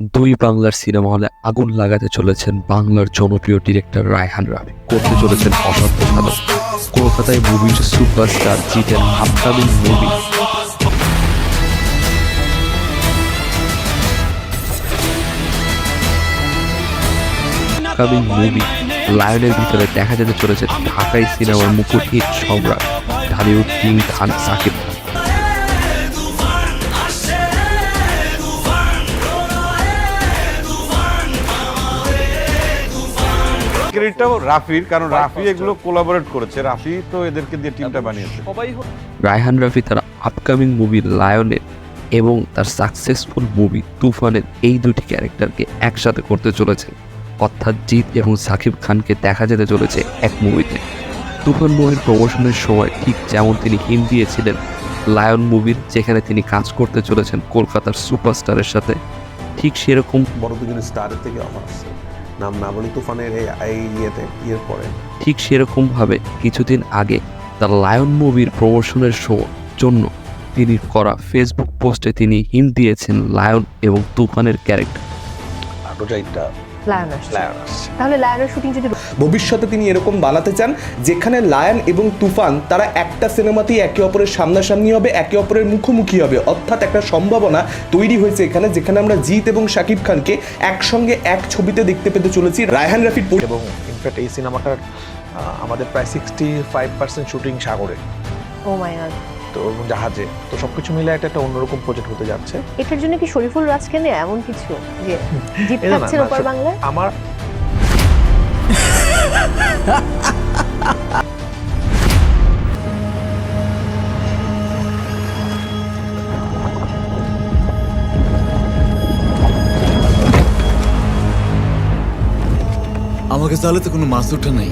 দুই বাংলার সিনেমা হলে আগুন লাগাতে চলেছেন বাংলার জনপ্রিয় ডিরেক্টর রায়হান রাফি করতে চলেছেন অসাধ্য সাধন কলকাতায় মুভির superstar Jiten upcoming movie. Upcoming movie লায়নের ভিতরে দেখা যেতে চলেছে ঢাকাই সিনেমার মুকুট হিট সম্রাট। ঢালিউড কিং খান, সাকিব খান। ক্রেডিটটাও রাফির কারণ রাফি এগুলো কোলাবোরেট করেছে। রাফি তো এদেরকে দিয়ে টিমটা বানিয়েছে। রায়হান রাফি তার আপকামিং মুভি লায়নের এবং তার সাকসেসফুল মুভি তুফানের এই দুটি ক্যারেক্টারকে একসাথে করতে চলেছে। অর্থাৎ জিৎ এবং সাকিব খানকে দেখা যেতে চলেছে এক মুভিতে তুফান মুভির প্রমোশনের সময় ঠিক যেমন তিনি হিন্ট দিয়েছিলেন লায়ন মুভির যেখানে তিনি কাজ করতে চলেছেন কলকাতার সুপারস্টারের সাথে ঠিক সেরকম বড় দুজন স্টারের থেকে অফার আসছে নাম না বলি তুফানের এই ইয়েতে ইয়ের পরে। ঠিক সেরকমভাবে কিছুদিন আগে দ্য লায়ন মুভির প্রমোশনের শো জন্য তিনি করা ফেসবুক পোস্টে তিনি হিম দিয়েছেন লায়ন এবং তুফানের ক্যারেক্টার। লায়ন আসছে। লায়ন আসছে। তাহলে লায়নের শুটিং যদি ভবিষ্যতে তিনি এরকম বানাতে চান যেখানে লায়ন এবং তুফান তারা একটা সিনেমাতেই একে অপরের সামনাসামনি হবে একে অপরের মুখোমুখি হবে। অর্থাৎ একটা সম্ভাবনা তৈরি হয়েছে এখানে যেখানে আমরা জিৎ এবং শাকিব খানকে একসঙ্গে এক ছবিতে দেখতে পেতে চলেছি। রায়হান রাফির পরি- এবং ইনফ্যাক্ট এই সিনেমাটার আমাদের প্রায় সিক্সটি ফাইভ পার্সেন্ট শুটিং সাগরে। ও মাই গড তো জাহাজে। তো সবকিছু মিলে একটা একটা অন্যরকম প্রজেক্ট হতে যাচ্ছে। এটার জন্য কি শরীফুল রাজকে নিয়ে এমন কিছু যে জিত ওপর বাংলায়? আমার আমাকে তাহলে তো কোনো মাছ ওঠা নাই।